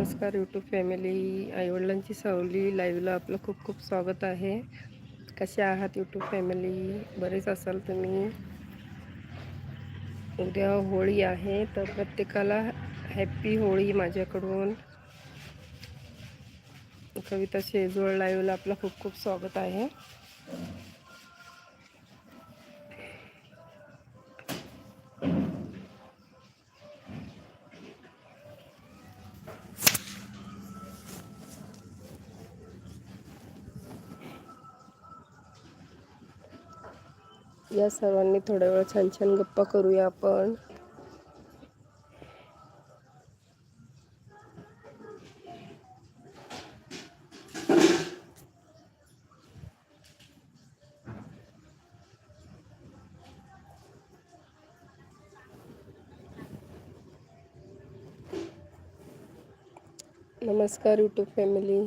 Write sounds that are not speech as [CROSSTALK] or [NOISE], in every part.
नमस्कार YouTube family आईवडिलांची सावली लाईव्हला आपलं खूप खूप स्वागत आहे. कसे आहात यूट्यूब फॅमिली बरेच असाल तुम्ही? उद्या होळी आहे तर प्रत्येकाला हॅप्पी होळी माझ्याकडून. कविता शेजवळ लाईव्हला आपलं खूप खूप स्वागत आहे. या सर्वांनी थोड्या वेळ छान छान गप्पा करूया आपण. नमस्कार यूट्यूब फॅमिली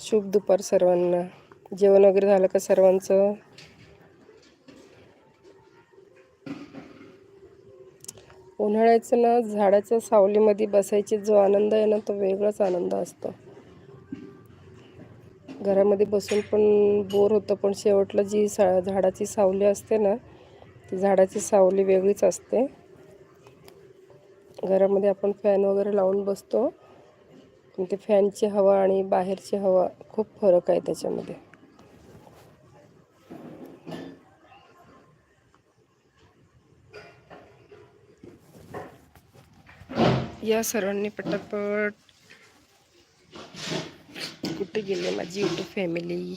शुभ दुपार सर्वांना. जेवण वगैरे झालं का सर्वांचं? उन्हाळ्याचं ना झाडाच्या सावलीमध्ये बसायची जो आनंद आहे ना तो वेगळाच आनंद असतो. घरामध्ये बसून पण बोर होतं पण शेवटला जी सा झाडाची सावली असते ना ती झाडाची सावली वेगळीच असते. घरामध्ये आपण फॅन वगैरे लावून बसतो. ते फॅनची हवा आणि बाहेरची हवा खूप फरक आहे त्याच्यामध्ये. या सर्वांनी पटापट कुठे गेले माझी युट्यूब फॅमिली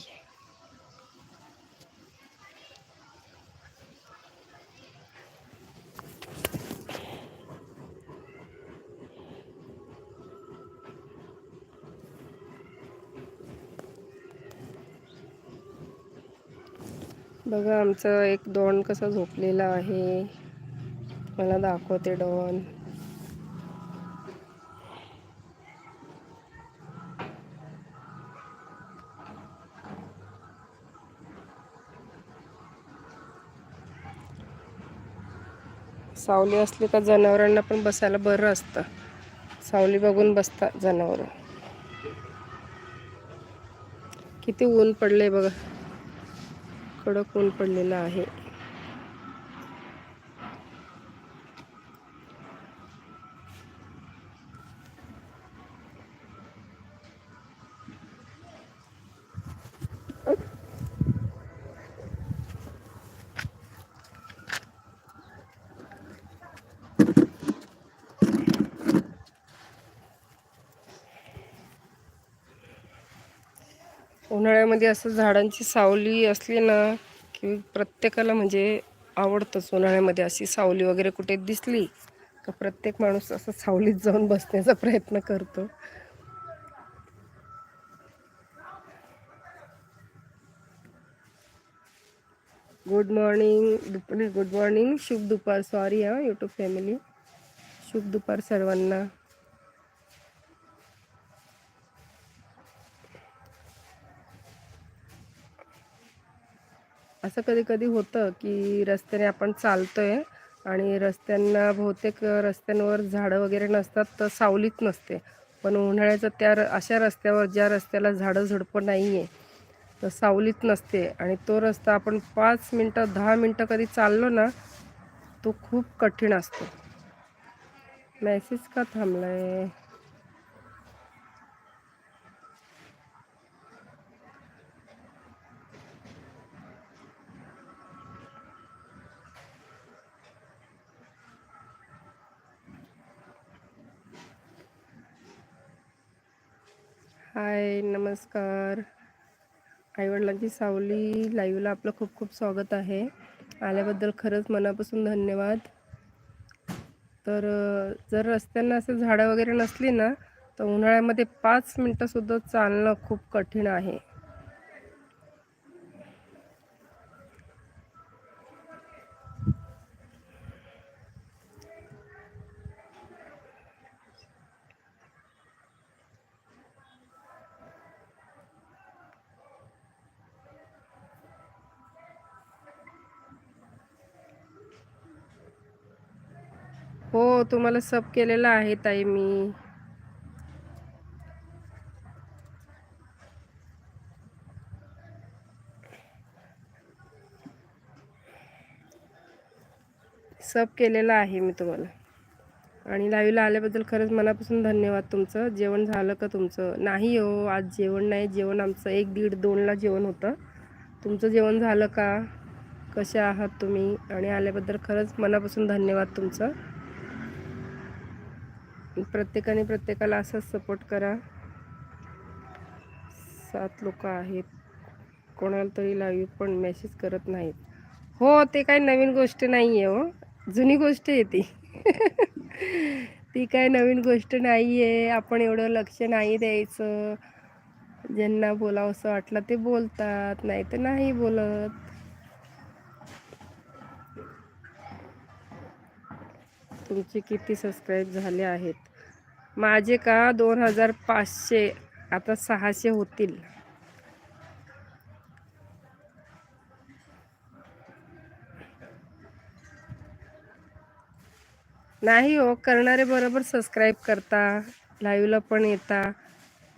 बघा आमचं एक डॉन कसा झोपलेला आहे. मला दाखवते डॉन. सावली असली का जनावरांना पण बसायला बरं असतं. सावली बघून बसता जनावर. किती ऊन पडले बघा. कडक ऊन पडलेलं आहे. उन्हाळ्यामध्ये असं झाडांची सावली असली ना की प्रत्येकाला म्हणजे आवडतंच उन्हाळ्यामध्ये अशी सावली वगैरे कुठे दिसली तर प्रत्येक माणूस असं सावलीत जाऊन बसण्याचा प्रयत्न करतो. गुड मॉर्निंग दुप गुड मॉर्निंग शुभ दुपार सॉरी हां यूट्यूब फॅमिली शुभ दुपार सर्वांना. असं कधी कधी होतं की रस्त्याने आपण चालतो आहे आणि रस्त्यांना बहुतेक रस्त्यांवर झाडं वगैरे नसतात तर सावलीत नसते. पण उन्हाळ्याचं त्या र अशा रस्त्यावर ज्या रस्त्याला झाडं झुडपं नाही आहे तर सावलीत नसते. आणि तो रस्ता आपण पाच मिनटं दहा मिनटं कधी चाललो ना तो खूप कठीण असतो. मेसेज का थांबला आहे हाय नमस्कार. आईवडिलांची सावली लाईव्हला आपलं खूप खूप स्वागत आहे. आल्याबद्दल खरंच मनापासून धन्यवाद. तर जर रस्त्यांना असं झाडं वगैरे नसली ना तर उन्हाळ्यामध्ये पाच मिनटंसुद्धा चालणं खूप कठीण आहे. हो तुम्हाला सब केलेलं आहे ताई मी. सब केलेलं आहे मी तुम्हाला. आणि लाईव्हला आल्याबद्दल खरंच मनापासून धन्यवाद तुमचं. जेवण झालं का तुमचं? नाही हो आज जेवण नाही. जेवण आमचं एक दीड दोनला जेवण होतं. तुमचं जेवण झालं का? कसे आहात तुम्ही? आणि आल्याबद्दल खरंच मनापासून धन्यवाद तुमचं. प्रत्येकाने प्रत्येकाला असंच सपोर्ट करा. सात लोक आहेत. कोणाला तरी लाईव्ह पण मेसेज करत नाहीत. हो ते काही नवीन गोष्ट नाही आहे हो. जुनी गोष्ट आहे ती. [LAUGHS] ती काय नवीन गोष्ट नाही आहे आपण एवढं लक्ष नाही द्यायचं. ज्यांना बोलावं असं वाटलं ते बोलतात नाही तर नाही बोलत. तुमचे किती सबस्क्राईब झाले आहेत? माझे का दोन हजार पाचशे आता सहाशे होतील. नाही हो करणारे बरोबर सबस्क्राईब करता लाईव्हला पण येता.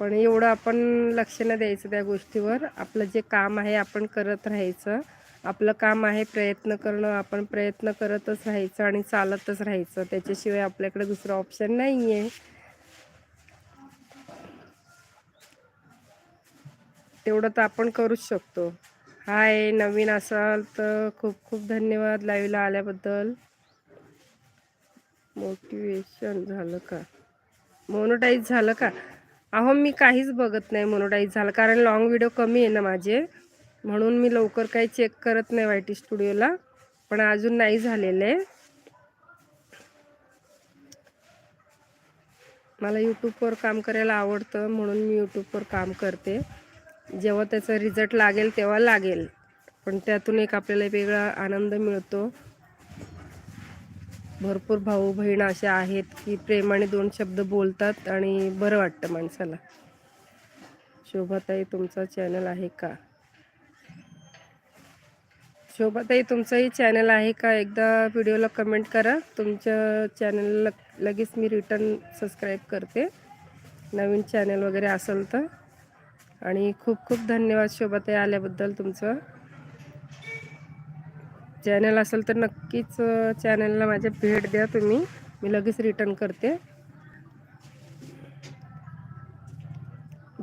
पण एवढं आपण लक्ष न द्यायचं त्या गोष्टीवर. आपलं जे काम आहे आपण करत राहायचं. आपलं काम आहे प्रयत्न करणं. आपण प्रयत्न करतच राहायचं आणि चालतच राहायचं. त्याच्याशिवाय आपल्याकडे दुसरं ऑप्शन नाही आहे तेवढं तर आपण करूच शकतो. हाय नवीन असाल तर खूप खूप धन्यवाद लाईव्हला आल्याबद्दल. मोटिवेशन झालं का? मोनोटाईज झालं का? अहो मी काहीच बघत नाही मोनोटाईज झालं. कारण लॉंग व्हिडिओ कमी आहे ना माझे. म्हणून मी लवकर काही चेक करत नाही वाय टी स्टुडिओला पण अजून नाही झालेले. मला यूट्यूबवर काम करायला आवडतं म्हणून मी यूट्यूबवर काम करते. जेव्हा त्याचा रिझल्ट लागेल तेव्हा लागेल. पण त्यातून एक आपल्याला वेगळा आनंद मिळतो. भरपूर भाऊ बहीण अशा आहेत की प्रेमाने दोन शब्द बोलतात आणि बरं वाटतं माणसाला. शोभाताई तुमचा चॅनल आहे का? शोभाताई तुमचंही चॅनल आहे का? एकदा व्हिडिओला कमेंट करा. तुमच्या चॅनलला लगेच मी रिटर्न सबस्क्राईब करते. नवीन चॅनल वगैरे असेल तर. आणि खूप खूप धन्यवाद शोभाताई आल्याबद्दल तुमचं. चॅनल असेल तर नक्कीच चॅनलला माझ्या भेट द्या तुम्ही. मी लगेच रिटर्न करते.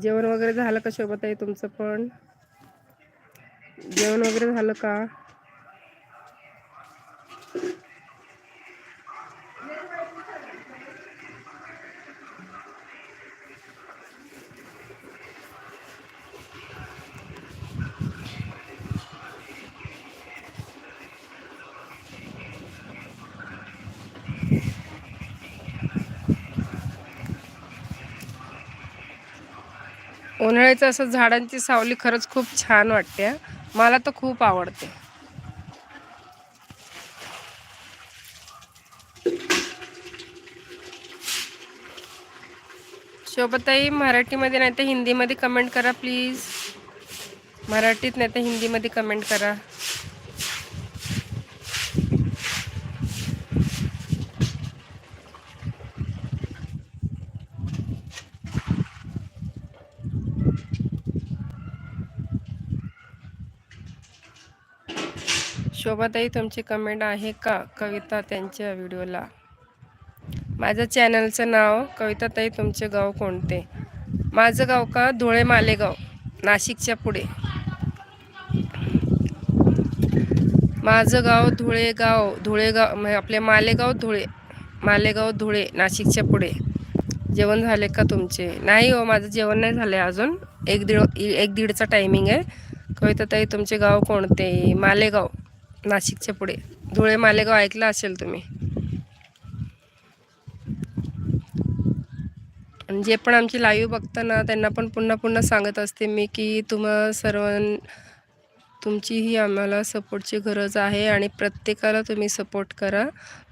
जेवण वगैरे झालं का शोभाताई तुमचं पण? जेवण वगैरे झालं का? उन्हाळ्याचं असं झाडांची सावली खरंच खूप छान वाटते मला तर खूप आवडते. शोभताई मराठीमध्ये नाही तर हिंदीमध्ये कमेंट करा प्लीज मराठीत नाही तर हिंदीमध्ये कमेंट करा. शोभाताई तुमची कमेंट आहे का? कविता त्यांच्या व्हिडिओला. माझं चॅनलचं नाव कविताताई तुमचे गाव कोणते? माझं गाव का? धुळे मालेगाव नाशिकच्या पुढे. माझं गाव धुळे गाव धुळेगाव म्हणजे आपले मालेगाव धुळे मालेगाव धुळे नाशिकच्या पुढे. जेवण झाले का तुमचे? नाही हो माझं जेवण नाही झालं आहे अजून. एक दीड एक दीडचा टायमिंग आहे. कविताताई तुमचे गाव कोणते? मालेगाव. नाशिकच्या पुढे. धुळे मालेगाव ऐकलं असेल तुम्ही. आणि जे पण आमची लाईव्ह बघताना त्यांना पण पुन्हा पुन्हा सांगत असते मी की तुम्हा सर्व तुमचीही आम्हाला सपोर्टची गरज आहे आणि प्रत्येकाला तुम्ही सपोर्ट करा.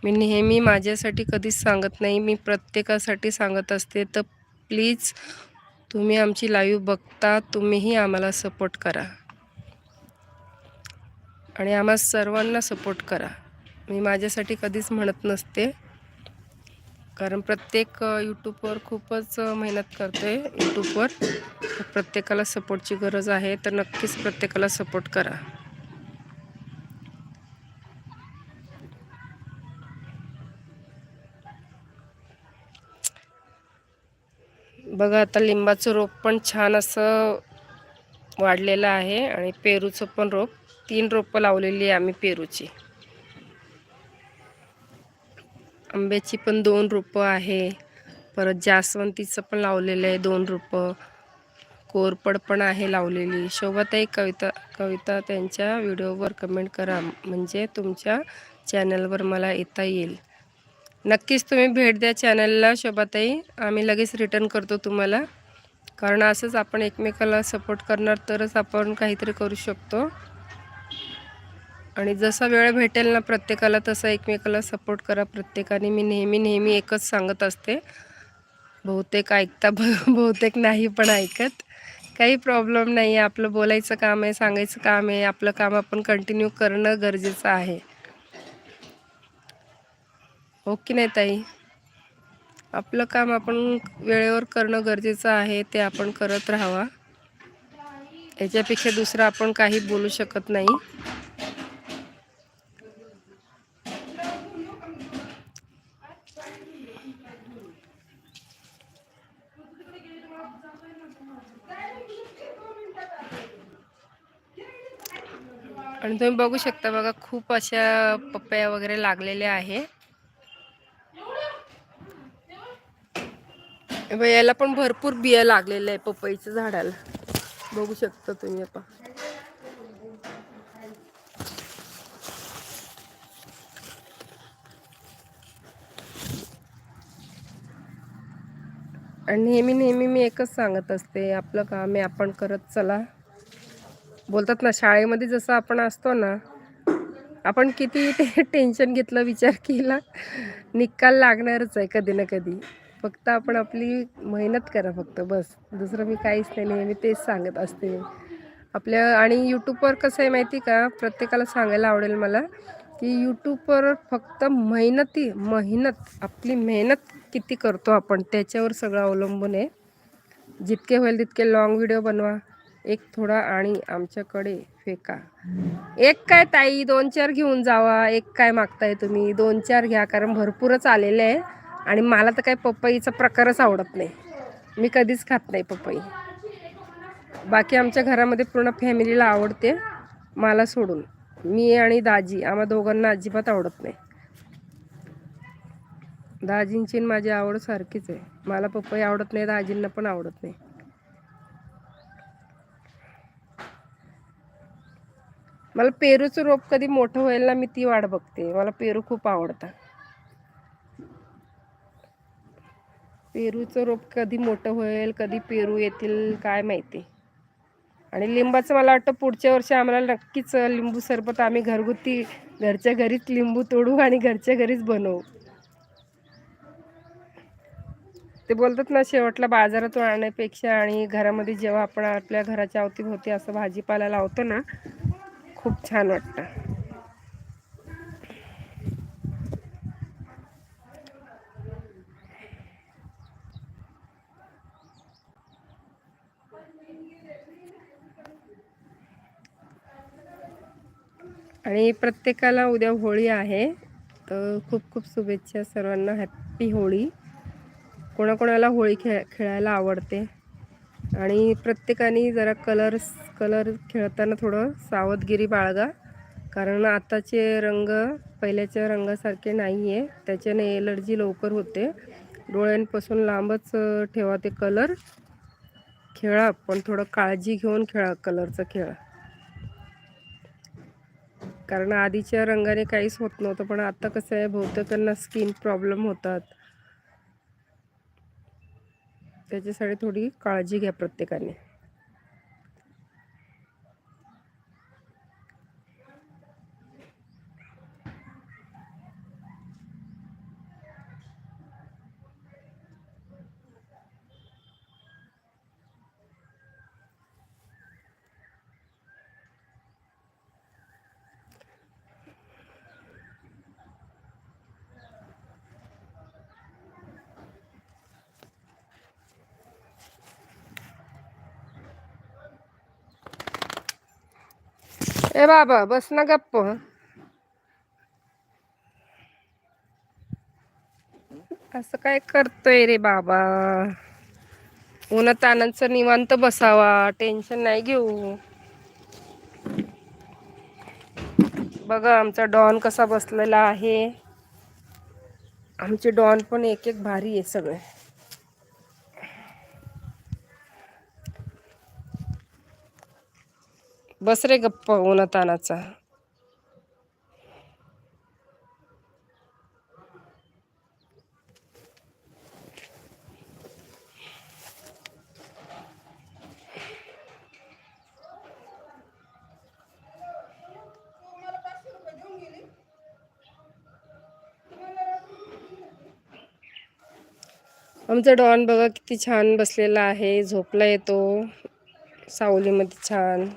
मी नेहमी माझ्यासाठी कधीच सांगत नाही मी प्रत्येकासाठी सांगत असते. तर प्लीज तुम्ही आमची लाईव्ह बघता तुम्हीही आम्हाला सपोर्ट करा. आणि आम्हा सर्वांना सपोर्ट करा. मी माझ्यासाठी कधीच म्हणत नसते. कारण प्रत्येक यूट्यूबवर खूपच मेहनत करते यूट्यूबवर तर प्रत्येकाला सपोर्टची गरज आहे तर नक्कीच प्रत्येकाला सपोर्ट करा. बघा आता लिंबाचं रोप पण छान असं वाढलेलं आहे आणि पेरूचं पण रोप. तीन रोपं लावलेली आहे आम्ही पेरूची. आंब्याची पण दोन रोपं आहे. परत जास्वंतीचं पण लावलेलं आहे दोन रोपं. कोरपड पण आहे लावलेली. शोभाताई कविता कविता त्यांच्या व्हिडिओवर कमेंट करा. म्हणजे तुमच्या चॅनलवर मला येता येईल. नक्कीच तुम्ही भेट द्या चॅनलला शोभाताई. आम्ही लगेच रिटर्न करतो तुम्हाला. कारण असंच आपण एकमेकाला सपोर्ट करणार तरच आपण काहीतरी करू शकतो. आणि जसा वेळ भेटेल ना प्रत्येकाला तसा एकमेकाला सपोर्ट करा प्रत्येकाने. मी नेहमी नेहमी एकच सांगत असते. बहुतेक ऐकता ब- [LAUGHS] बहुतेक नाही पण ऐकत. काही प्रॉब्लेम नाही आहे आपलं बोलायचं काम आहे सांगायचं काम आहे. आपलं काम आपण कंटिन्यू करणं गरजेचं आहे. ओके की नाही ताई? आपलं काम आपण वेळेवर करणं गरजेचं आहे. ते आपण करत राहावा. याच्यापेक्षा दुसरं आपण काही बोलू शकत नाही. आणि तुम्ही बघू शकता बघा खूप अशा पपया वगैरे लागलेल्या आहे. याला पण भरपूर बिया लागलेल्या आहे पपईच्या झाडाला. बघू शकता तुम्ही आता. आणि नेहमी नेहमी मी एकच सांगत असते आपलं काम आहे आपण करत चला. बोलतात ना शाळेमध्ये जसं आपण असतो ना आपण किती ते [LAUGHS] टेन्शन घेतलं विचार केला निकाल लागणारच आहे कधी ना कधी. फक्त आपण आपली मेहनत करा फक्त बस. दुसरं मी काहीच नाही नेहमी तेच सांगत असते आपल्या आणि यूट्यूबवर कसं आहे माहिती का प्रत्येकाला सांगायला आवडेल मला की यूट्यूबवर फक्त मेहनती मेहनत आपली मेहनत किती करतो आपण त्याच्यावर सगळं अवलंबून आहे. जितके होईल तितके लॉंग व्हिडिओ बनवा. एक थोडा आणि आमच्याकडे फेका. एक काय ताई दोन चार घेऊन जावा. एक काय मागताय तुम्ही? दोन चार घ्या कारण भरपूरच आलेले आहे. आणि मला तर काय पपईचा प्रकारच आवडत नाही. मी कधीच खात नाही पपई. बाकी आमच्या घरामध्ये पूर्ण फॅमिलीला आवडते. मला सोडून. मी आणि दाजी. आम्हा दोघांना अजिबात आवडत नाही. दाजींची माझी आवड सारखीच आहे. मला पपई आवडत नाही दाजींना पण आवडत नाही. मला पेरूचं रोप कधी मोठं होईल ना मी ती वाट बघते. मला पेरू खूप आवडतं पेरूचं रोप कधी मोठं होईल कधी पेरू येतील काय माहिती. आणि लिंबाचं मला वाटतं पुढच्या वर्षी आम्हाला नक्कीच लिंबू सरबत आम्ही घरगुती घरच्या घरीच लिंबू तोडू आणि घरच्या घरीच बनवू. ते बोलतात ना शेवटला बाजारातून आणण्यापेक्षा आणि घरामध्ये जेव्हा आपण आपल्या घराच्या अवतीभोवती असं भाजीपाला लावतो ना खूप छान वाटतं. आणि प्रत्येकाला उद्या होळी आहे तर खूप खूप शुभेच्छा सर्वांना. हॅप्पी होळी. कोणाकोणाला होळी खेळ खेळायला आवडते? आणि प्रत्येकाने जरा कलर्स कलर खेळताना थोडं सावधगिरी बाळगा. कारण आताचे रंग पहिल्याच्या रंगासारखे नाही आहे त्याच्याने एलर्जी लवकर होते. डोळ्यांपासून लांबच ठेवा ते कलर खेळा पण थोडं काळजी घेऊन खेळा कलरचा खेळ. कारण आधीच्या रंगाने काहीच होत नव्हतं पण आता कसं आहे बहुतेकांना स्किन प्रॉब्लेम होतात. त्याच्यासाठी थोडी काळजी घ्या प्रत्येकाने. ए बाबा बस ना गप्प. असं काय करतोय रे बाबा? उन्हात तानांचं निवांत बसावा टेन्शन नाही घेऊ. बघा आमचा डॉन कसा बसलेला आहे. आमचे डॉन पण एक एक भारी आहे सगळे. बस रे गप्प उन्हातानाचा आमचा डॉन बघा किती छान बसलेला आहे झोपला येतो सावलीमध्ये छान.